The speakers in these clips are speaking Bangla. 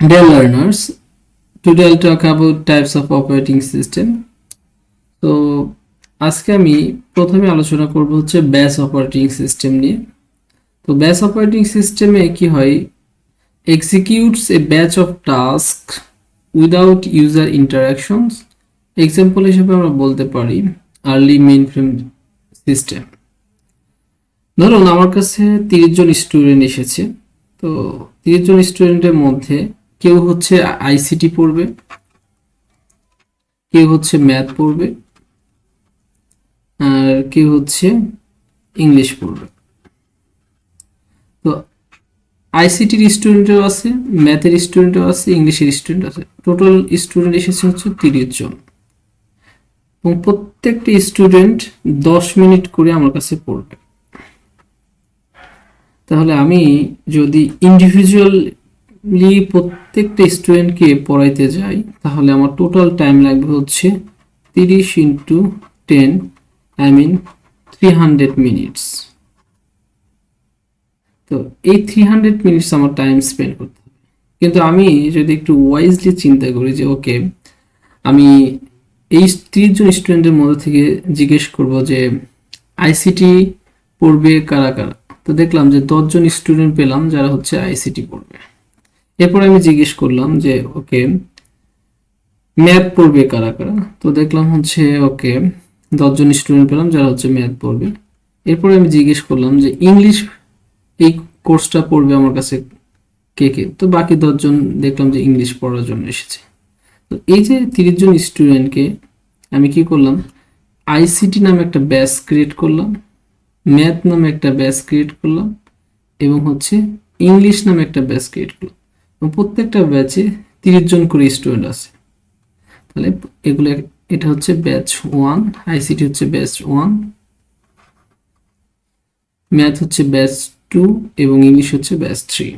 Dear learners, today I'll talk about types of operating system. তো আজকে আমি প্রথমে আলোচনা করব হচ্ছে ব্যাস অপারেটিং সিস্টেম নিয়ে। তো ব্যাস অপারেটিং সিস্টেমে কি হয়? Executes a batch of task without user interactions example হিসেবে আমরা বলতে পারি আর্লি মেইন ফ্রেম সিস্টেম ধরুন আমার কাছে তিরিশ জন স্টুডেন্ট এসেছে। তো তিরিশ জন স্টুডেন্টের মধ্যে কেউ হচ্ছে আইসিটি পড়বে, কেউ হচ্ছে ম্যাথ পড়বে, আর কেউ হচ্ছে ইংলিশ পড়বে। তো আইসিটির স্টুডেন্টও আছে, ম্যাথের স্টুডেন্টও আছে, ইংলিশের স্টুডেন্ট আছে। টোটাল স্টুডেন্ট এসেছে হচ্ছে তিরিশ জন। এবং প্রত্যেকটা স্টুডেন্ট দশ মিনিট করে আমার কাছে পড়বে। তাহলে আমি যদি ইন্ডিভিজুয়ালি প্রত্যেকটা স্টুডেন্টকে পড়াইতে যাই, তাহলে আমার টোটাল টাইম লাগবে হচ্ছে তিরিশ into ten I mean three hundred minutes তো এই থ্রি হান্ড্রেড মিনিটস আমার টাইম স্পেন্ড করতে হবে। কিন্তু আমি যদি একটু ওয়াইজলি চিন্তা করি যে ওকে আমি এই তিরিশ জন স্টুডেন্টের মধ্যে থেকে জিজ্ঞেস করব যে আইসিটি পড়বে কারা কারা? তো দেখলাম যে দশজন স্টুডেন্ট পেলাম যারা হচ্ছে আইসিটি পড়বে। এরপর আমি জিজ্ঞেস করলাম যে, ওকে, ম্যাথ পড়বে কারা কারা? তো দেখলাম হচ্ছে, ওকে, দশজন স্টুডেন্ট পেলাম, যারা হচ্ছে ম্যাথ পড়বে। এরপরে আমি জিজ্ঞেস করলাম যে, ইংলিশ এই কোর্সটা পড়বে আমার কাছে কে কে? তো বাকি দশজন দেখলাম যে ইংলিশ পড়ার জন্য এসেছে। তো এই যে তিরিশ জন স্টুডেন্টকে আমি কি করলাম? আইসিটি নামে একটা ব্যাচ ক্রিয়েট করলাম ম্যাথ নামে একটা ব্যাচ ক্রিয়েট করলাম, এবং হচ্ছে ইংলিশ নামে একটা ব্যাচ ক্রিয়েট করলাম। প্রত্যেকটা ব্যাচে তিরিশ জন করে স্টুডেন্ট আছে। তাহলে এগুলো এটা হচ্ছে ব্যাচ ওয়ান আইসিটি হচ্ছে ব্যাচ ওয়ান ম্যাথ হচ্ছে ব্যাচ টু এবং ইংলিশ হচ্ছে ব্যাচ থ্রি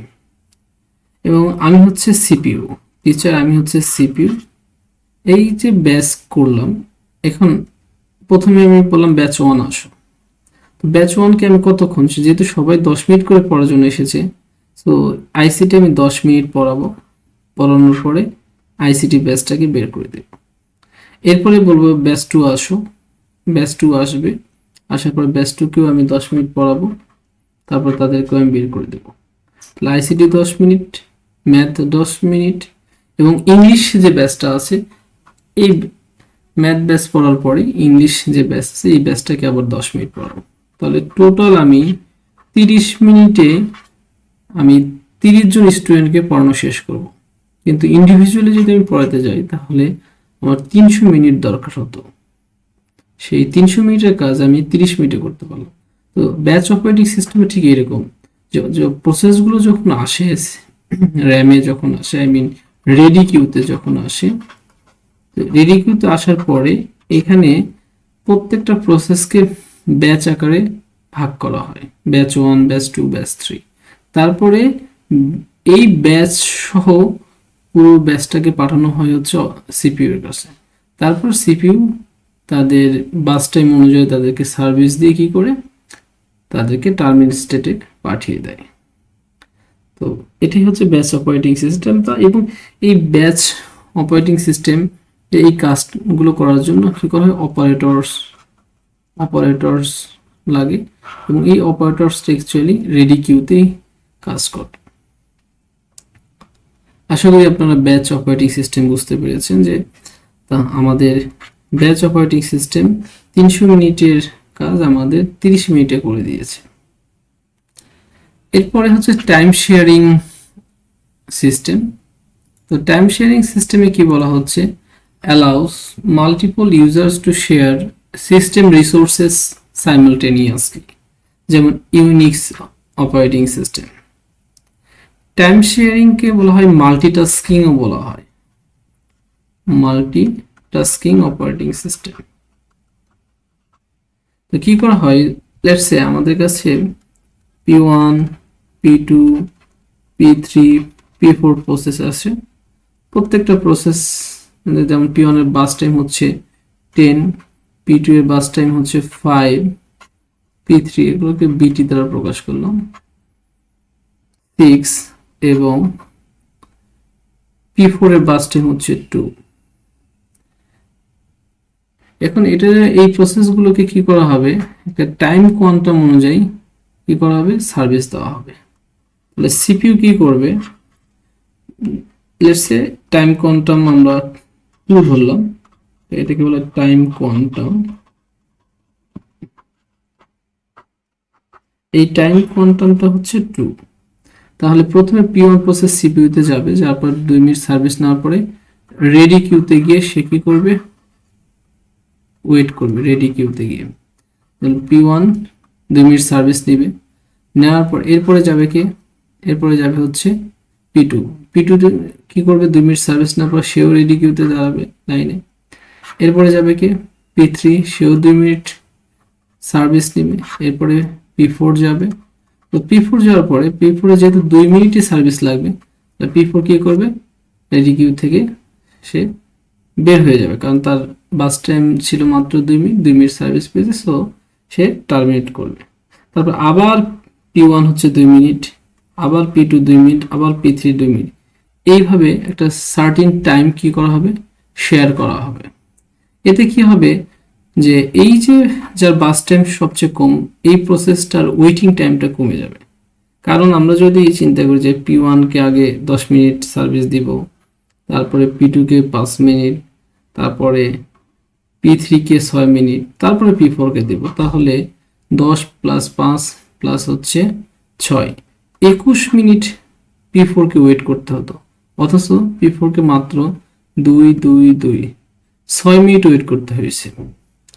এবং আমি হচ্ছে সিপিইউ টিচার আমি হচ্ছে সিপিইউ এই যে ব্যাচ করলাম, এখন প্রথমে আমি বললাম ব্যাচ ওয়ান আসো। তো ব্যাচ ওয়ানকে আমি কতক্ষণ? যেহেতু সবাই দশ মিনিট করে পড়ার জন্য এসেছে তো আইসিটি আমি দশ মিনিট পড়াবো। পড়ানোর পরে আইসিটি ব্যাচটাকে বের করে দেব। এরপরে বলব ব্যাচ টু আসো। ব্যাচ টু আসবে। আসার পর ব্যাচ টুকেও আমি দশ মিনিট পড়াবো। তারপর তাদেরকেও আমি বের করে দেবো। তাহলে আইসিটি দশ মিনিট ম্যাথ দশ মিনিট এবং ইংলিশ যে ব্যাচটা আছে, এই ম্যাথ ব্যাচ পড়ার পরে ইংলিশ যে ব্যাচ আছে, এই ব্যাচটাকে আবার দশ মিনিট পড়াবো। তাহলে টোটাল আমি তিরিশ মিনিটে আমি তিরিশ জন স্টুডেন্টকে পড়ানো শেষ করব। কিন্তু ইন্ডিভিজুয়ালি যদি আমি পড়াতে যাই, তাহলে আমার তিনশো মিনিট দরকার হতো। সেই তিনশো মিনিটের কাজ আমি তিরিশ মিনিটে করতে পারলাম। তো ব্যাচ অপারেটিং সিস্টেমে ঠিক এরকম যে প্রসেসগুলো যখন আসে র্যামে যখন আসে আই মিন রেডি কিউতে যখন আসে রেডি কিউতে আসার পরে এখানে প্রত্যেকটা প্রসেসকে ব্যাচ আকারে ভাগ করা হয়। Batch one batch two batch three তারপরে এই ব্যাচ সহ পুরো ব্যাচটাকে পাঠানো হয় হচ্ছে সিপিইউ এর কাছে। তারপর সিপিউ তাদের বাস টাইম অনুযায়ী তাদেরকে সার্ভিস দিয়ে কি করে? তাদেরকে টার্মিনাল স্টেটে পাঠিয়ে দেয়। তো এটাই হচ্ছে ব্যাচ অপারেটিং সিস্টেম। তা এবং এই ব্যাচ অপারেটিং সিস্টেম এই কাজগুলো করার জন্য কি করা হয়? অপারেটরস অপারেটরস লাগে এবং এই অপারেটরসটা অ্যাকচুয়ালি রেডি কিউতেই কাজ করে। আশা করি আপনারা ব্যাচ অপারেটিং সিস্টেম বুঝতে পেরেছেন যে, তা আমাদের ব্যাচ অপারেটিং সিস্টেম তিনশো মিনিটের কাজ আমাদের তিরিশ মিনিটে করে দিয়েছে। এরপরে হচ্ছে টাইম শেয়ারিং সিস্টেম তো টাইম শেয়ারিং সিস্টেমে কি বলা হচ্ছে? Allows multiple users to share system resources simultaneously যেমন ইউনিক্স অপারেটিং সিস্টেম টাইম শেয়ারিংকে বলা হয় মাল্টিটাস্কিংও বলা হয়। মাল্টিটাস্কিং অপারেটিং সিস্টেম তো কি করা হয়? লেটসে আমাদের কাছে P one P two P three P four process আছে। প্রত্যেকটা প্রসেস যেমন পি ওয়ানের বাস টাইম হচ্ছে টেন পি টু এর বাস টাইম হচ্ছে ফাইভ পি থ্রি এগুলোকে বিটি দ্বারা প্রকাশ করলাম। সিক্স এবং পি বাস টাইম হচ্ছে টু এখন এটা, এই প্রসেসগুলোকে কি করা হবে? একটা টাইম কোয়ান্টাম অনুযায়ী কি করা হবে? সার্ভিস দেওয়া হবে। তাহলে সিপিইউ কি করবে? লেটসে টাইম কোয়ান্টাম আমরা টু ধরলাম। এটাকে বলে টাইম কোয়ান্টাম এই টাইম কোয়ান্টামটা হচ্ছে টু তাহলে প্রথমে পি ওয়ান প্রসেস সিপিইউতে যাবে, যার পর দুই মিনিট সার্ভিস নেওয়ার পরে রেডি কিউতে গিয়ে সে কি করবে? ওয়েট করবে রেডি কিউতে গিয়ে। পি ওয়ান দুই মিনিট সার্ভিস নেবে। নেওয়ার পর এরপরে যাবে কে? এরপরে যাবে হচ্ছে পি টু পি টু কি করবে? দুই মিনিট সার্ভিস নেওয়ার পর সেও রেডি কিউতে দাঁড়াবে লাইনে এরপরে যাবে কে? পি থ্রি সেও দুই মিনিট সার্ভিস নেবে। এরপরে পি ফোর যাবে। তো পি ফোর যাওয়ার পরে পি ফোরে যেহেতু দুই মিনিটই সার্ভিস লাগবে পি ফোর কী করবে? রেডি কিউ থেকে সে বের হয়ে যাবে, কারণ তার বাস টাইম ছিল মাত্র দুই মিনিট দুই মিনিট সার্ভিস পেয়েছে সো সে টার্মিনেট করবে। তারপর আবার পি ওয়ান হচ্ছে দুই মিনিট, আবার পি টু দুই মিনিট, আবার পি থ্রি দুই মিনিট। এইভাবে একটা সার্টিন টাইম কি করা হবে? শেয়ার করা হবে। এতে কি হবে? যে এই যে যার বাস টাইম সবচেয়ে কম, এই প্রসেসটার ওয়েটিং টাইমটা কমে যাবে। কারণ আমরা যদি চিন্তা করি যে পি ওয়ানকে আগে দশ মিনিট সার্ভিস দিব, তারপরে পি টুকে পাঁচ মিনিট, তারপরে পি থ্রিকে ছয় মিনিট, তারপরে পি ফোরকে দেব, তাহলে দশ প্লাস পাঁচ প্লাস হচ্ছে ছয়। একুশ মিনিট পি ফোরকে ওয়েট করতে হতো, অথচ পি ফোরকে মাত্র দুই দুই দুই, ছয় মিনিট ওয়েট করতে হয়েছে।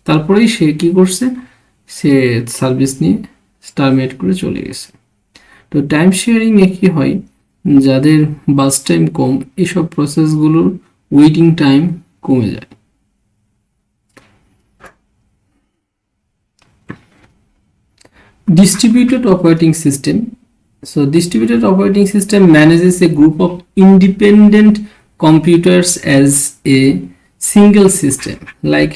তারপরেই সে কি করছে? সে সার্ভিস নিয়ে স্টারমেট করে চলে গেছে। তো টাইম শেয়ারিংয়ে কি হয়? যাদের বাস টাইম কম, এসব প্রসেসগুলোর ওয়েটিং টাইম কমে যায়। Distributed operating system so distributed operating system manages a group of independent computers as a single system like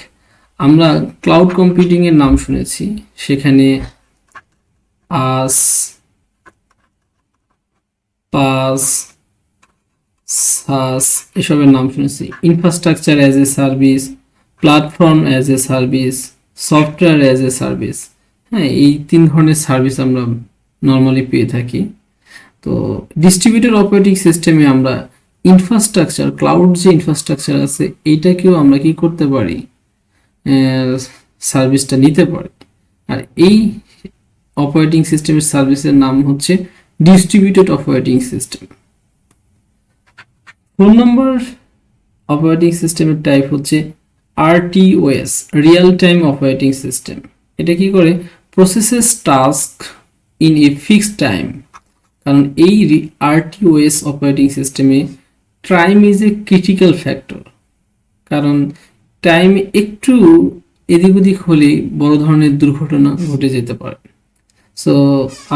আমরা ক্লাউড কম্পিউটিং এর নাম শুনেছি। সেখানে আস, পাস, সাস এসবের নাম শুনেছি। Infrastructure as a service platform as a service software as a service হ্যাঁ এই তিন ধরনের সার্ভিস আমরা নর্মালি পেয়ে থাকি। তো ডিস্ট্রিবিউটেড অপারেটিং সিস্টেমে আমরা ইনফ্রাস্ট্রাকচার ক্লাউড যে ইনফ্রাস্ট্রাকচার আছে এইটাকেও আমরা কি করতে পারি? সার্ভিসটা নিতে পারে। আর এই অপারেটিং সিস্টেমের সার্ভিসের নাম হচ্ছে distributed operating system phone number operating সিস্টেমের টাইপ হচ্ছে RTOS real time operating system এটা কি করে? Processes task in a fixed time কারণ এই আরটিওএস অপারেটিং সিস্টেমে time is a critical factor কারণ টাইম একটু এদিক ওদিক হলেই বড় ধরনের দুর্ঘটনা ঘটে যেতে পারে। So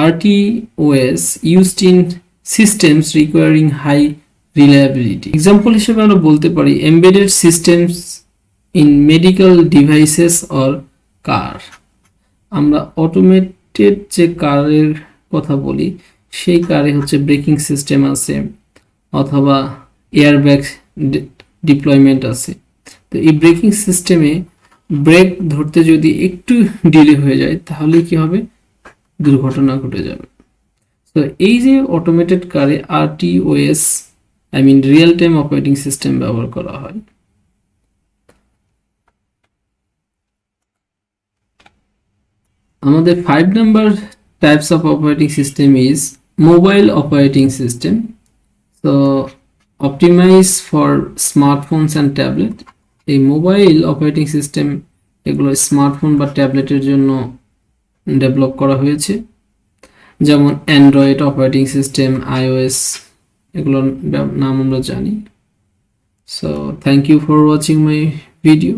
RTOS used in systems requiring high reliability example হিসেবে আমরা বলতে পারি embedded systems in medical devices or car আমরা অটোমেটেড যে কারের কথা বলি, সেই কারে হচ্ছে ব্রেকিং সিস্টেম আছে, অথবা এয়ারব্যাগ ডিপ্লয়মেন্ট আছে। তো এই ব্রেকিং সিস্টেমে ব্রেক ধরতে যদি একটু ডিলে হয়ে যায়, তাহলে কি হবে? দুর্ঘটনা ঘটে যাবে। তো এই যে অটোমেটেড কারে RTOS I mean real time operating system ব্যবহার করা হয়। আমাদের five number types of operating system is mobile operating system তো optimise for smartphones and tablet এই মোবাইল অপারেটিং সিস্টেম এগুলো স্মার্টফোন বা ট্যাবলেটের জন্য ডেভেলপ করা হয়েছে। যেমন অ্যান্ড্রয়েড অপারেটিং সিস্টেম আইওএস এগুলোর নাম আমরা জানি। So thank you for watching my video